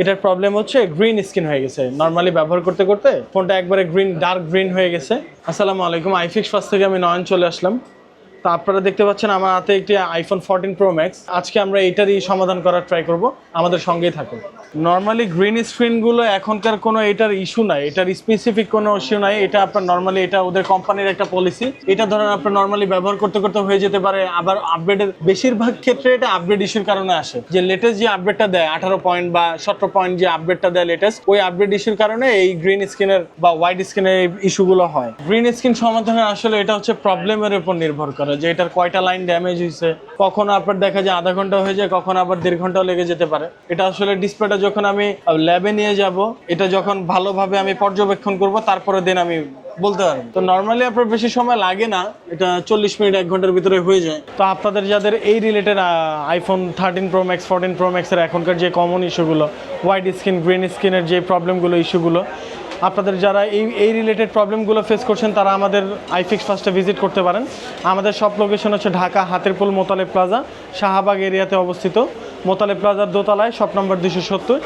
এটার প্রবলেম হচ্ছে green skin হয়ে গেছে। নর্মালি ব্যবহার করতে করতে ফোনটা একবারে গ্রিন ডার্ক গ্রিন হয়ে গেছে। আসসালামু আলাইকুম আইফিক্স ফার্স্ট থেকে আমি নয়ন চলে আসলাম। তো আপনারা দেখতে পাচ্ছেন আমার হাতে একটি আইফোন ফোরটিন প্রো ম্যাক্স আজকে আমরা এটারই সমাধান করার ট্রাই করব। আমাদের সঙ্গেই থাকুন। নর্মালি গ্রিন স্ক্রিনগুলো এখনকার কোনো এটার ইস্যু নাই। এটার স্পেসিফিক কোনো ইস্যু নাই। এটা আপনার নর্মালি এটা ওদের কোম্পানির একটা পলিসি এটা ধরেন আপনার নর্মালি ব্যবহার করতে করতে হয়ে যেতে পারে। আবার আপডেটের বেশিরভাগ ক্ষেত্রে এটা আপডেট ইস্যুর কারণে আসে। যে লেটেস্ট যে আপডেটটা দেয়, আঠারো পয়েন্ট বা সতেরো পয়েন্ট যে আপডেটটা দেয় লেটেস্ট ওই আপডেট ইস্যুর কারণে এই গ্রিন স্ক্রিনের বা হোয়াইট স্ক্রিনের ইস্যুগুলো হয়। গ্রিন স্ক্রিন সমাধানের আসলে এটা হচ্ছে প্রবলেমের উপর নির্ভর করে। যে এটার কয়টা লাইন ড্যামেজ হয়েছে কখনো আপনার দেখা যায় আধা ঘণ্টা হয়ে যায়, কখনো আবার দেড় ঘন্টাও লেগে যেতে পারে। এটা আসলে ডিসপ্লেটা যখন আমি ল্যাবে নিয়ে যাব, এটা যখন ভালোভাবে আমি পর্যবেক্ষণ করব তারপরে দিন আমি বলতে পারব। তো নর্মালি আপনার বেশি সময় লাগে না, এটা চল্লিশ মিনিট, এক ঘণ্টার ভিতরে হয়ে যায়। তো আপনাদের যাদের এই related iPhone thirteen pro max fourteen pro ম্যাক্সের এখনকার যে কমন ইস্যুগুলো হোয়াইট স্কিন গ্রিন স্কিনের যে প্রবলেমগুলো ইস্যুগুলো আপনাদের যারা এই এই রিলেটেড প্রবলেমগুলো ফেস করছেন, তারা আমাদের আইফিক্স ফার্স্টে ভিজিট করতে পারেন। আমাদের সব লোকেশন হচ্ছে ঢাকা হাতেরপুল মোতালে প্লাজা শাহবাগ এরিয়াতে অবস্থিত। মোতালে প্লাজার দোতলায় শপ নম্বর দুশো সত্তর।